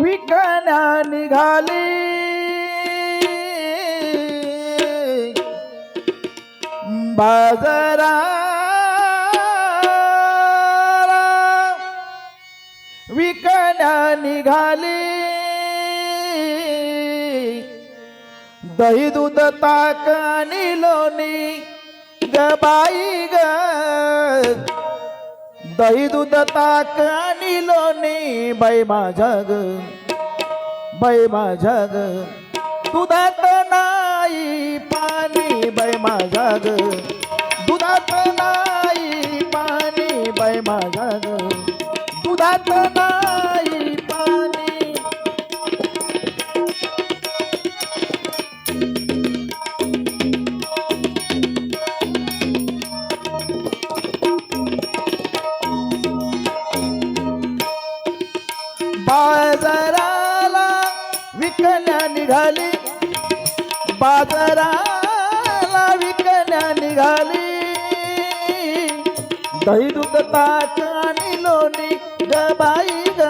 विकण्या निघाली. बाजारा विकण्या निघाली. दही दूध ताक आणि लोणी ग बाई ग. दही दूध ताक आणि नी बाई माझ्या ग बाई माझ्या ग दुधात नाही पाणी बाई माझ्या ग दुधात नाही पाणी बाई माझ्या ग दुधात नाही बाजाराला विकण्या निघाली. बाजाराला विकण्या निघाली. दही दूध ताक आणि लोणी ग बाई ग.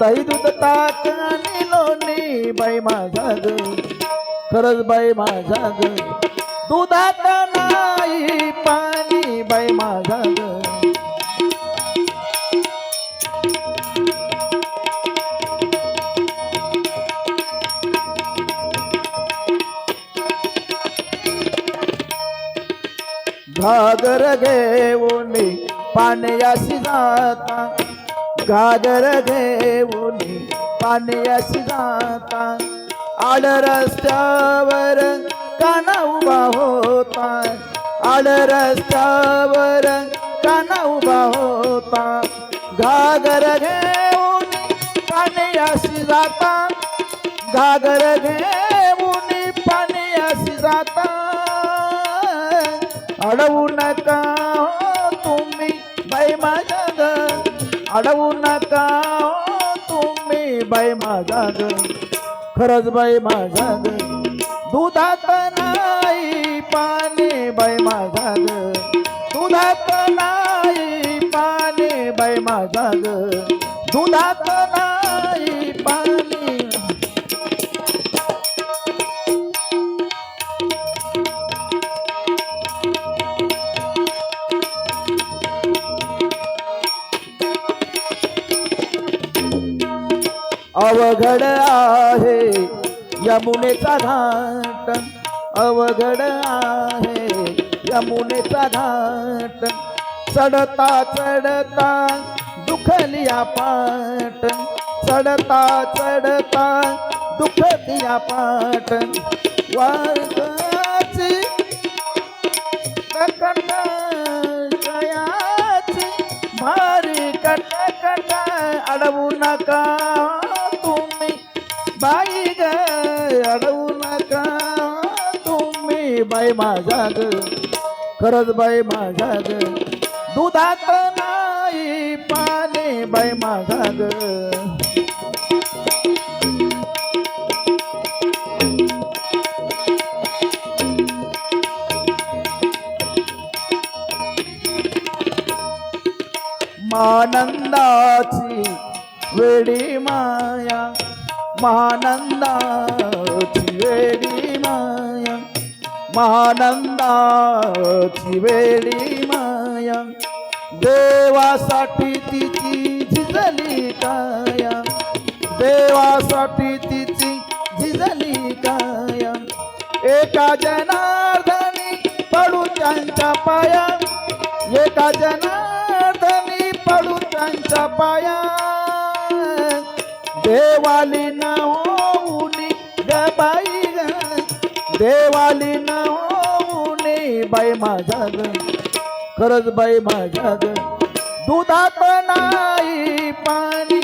दही दूध ताक आणि लोणी बाई माझा ग. खरंच बाई माझा ग. दुधात नाही पाणी बाई माझा ग. घागर घेऊन पाण्याशी जाता. घागर घेऊन पाण्याशी जाता. आड रस्त्यावर काना उभा होता. आड रस्त्यावर काना उभा होता. घागर घेऊन पाण्याशी जाता. घागर घेऊन पाण्याशी जाता. अडवू नका हो तुम्ही बाई माझा ग अडवू नका हो तुम्ही बाई माझा ग खरंच बाई माझा ग दुधात नाही पाणी बाई माझा ग दुधात नाही पाणी बाई माझा ग दुधात नाही अवघड आहे. यमुनेचा घाट अवघड आहे. यमुनेचा घाट चढता चढता दुखलिया पाट. चढता चढता दुखलिया पाट. वारकाची कट जयाची भारी कट कट अडवू नका. बाई ग अडवू नका. तुम्ही बाई माझा ग खरंच बाई माझा ग दुधात नाही पाणी बाई माझा ग आनंदाची वेडी माया. महानंदाची वेळी माया. महानंदाची वेळी माया. देवासाठी तिची झिजली काया. देवासाठी तिची झिजली काया. एका जनार्दनी पडू त्यांच्या पाया. एका जनार्दनी पडू त्यांच्या पाया. देवाली न होऊनी ग बाई ग. देवाली न होऊनी बाई माझा ग. खरंच बाई माझा ग. दुधात नाही पाणी